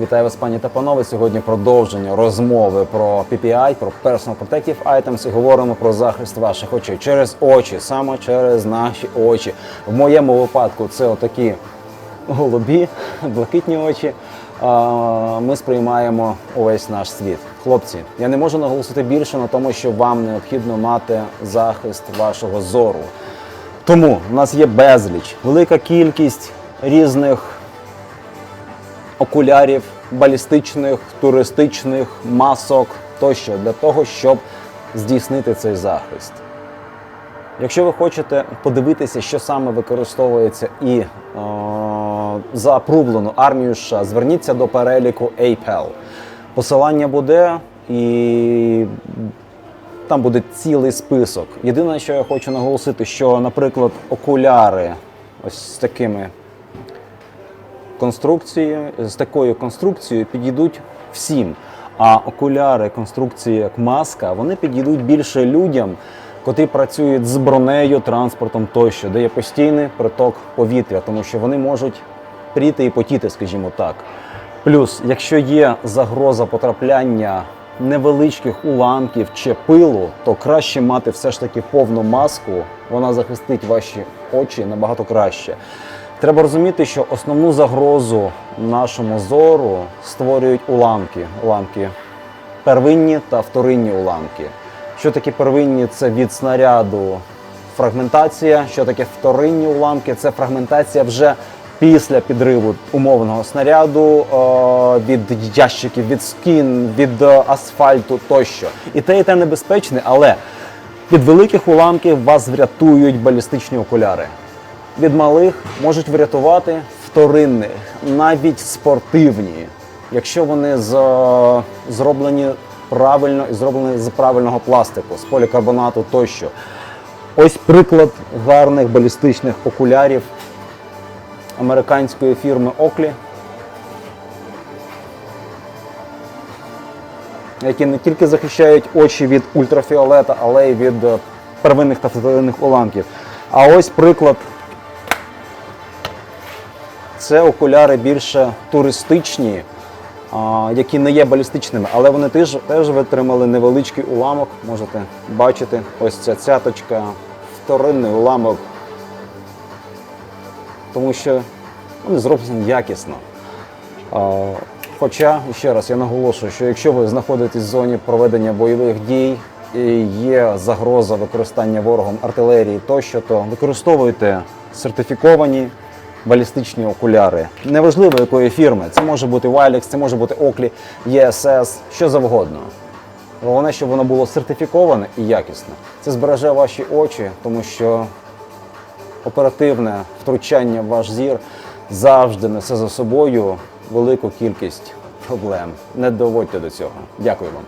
Вітаю вас, пані та панове. Сьогодні продовження розмови про PPI, про Personal Protective Items і говоримо про захист ваших очей через очі, саме через наші очі. В моєму випадку це отакі голубі, блакитні очі. Ми сприймаємо увесь наш світ. Хлопці, я не можу наголосити більше на тому, що вам необхідно мати захист вашого зору. Тому в нас є безліч, велика кількість різних окулярів, балістичних, туристичних, масок тощо для того, щоб здійснити цей захист. Якщо ви хочете подивитися, що саме використовується і е, заапрувлену армію США, зверніться до переліку APEL. Посилання буде і там буде цілий список. Єдине, що я хочу наголосити, що, наприклад, окуляри ось з такими конструкції з такою конструкцією підійдуть всім. А окуляри конструкції як маска, вони підійдуть більше людям, котрі працюють з бронею, транспортом тощо, де є постійний приток повітря, тому що вони можуть пріти і потіти, скажімо так. Плюс, якщо є загроза потрапляння невеличких уламків чи пилу, то краще мати все ж таки повну маску, вона захистить ваші очі набагато краще. Треба розуміти, що основну загрозу нашому зору створюють уламки. Уламки первинні та вторинні уламки. Що таке первинні? Це від снаряду фрагментація. Що таке вторинні уламки? Це фрагментація вже після підриву умовного снаряду е, від ящиків, від скін, від е, асфальту тощо. І те, і те небезпечне, але від великих уламків вас врятують балістичні окуляри від малих можуть врятувати вторинних, навіть спортивні, якщо вони з, зроблені правильно і зроблені з правильного пластику, з полікарбонату тощо. Ось приклад гарних балістичних окулярів американської фірми Оклі, які не тільки захищають очі від ультрафіолета, але й від е, первинних та вторинних уламків. А ось приклад це окуляри більше туристичні, які не є балістичними, але вони теж, теж витримали невеличкий уламок. Можете бачити, ось ця цяточка, вторинний уламок. Тому що вони зроблені якісно. Хоча, ще раз, я наголошую, що якщо ви знаходитесь в зоні проведення бойових дій і є загроза використання ворогом артилерії тощо, то використовуйте сертифіковані балістичні окуляри. Неважливо якої фірми. Це може бути Wilex, це може бути Oakley, ESS, що завгодно. Головне, щоб воно було сертифіковане і якісне. Це збереже ваші очі, тому що оперативне втручання в ваш зір завжди несе за собою велику кількість проблем. Не доводьте до цього. Дякую вам.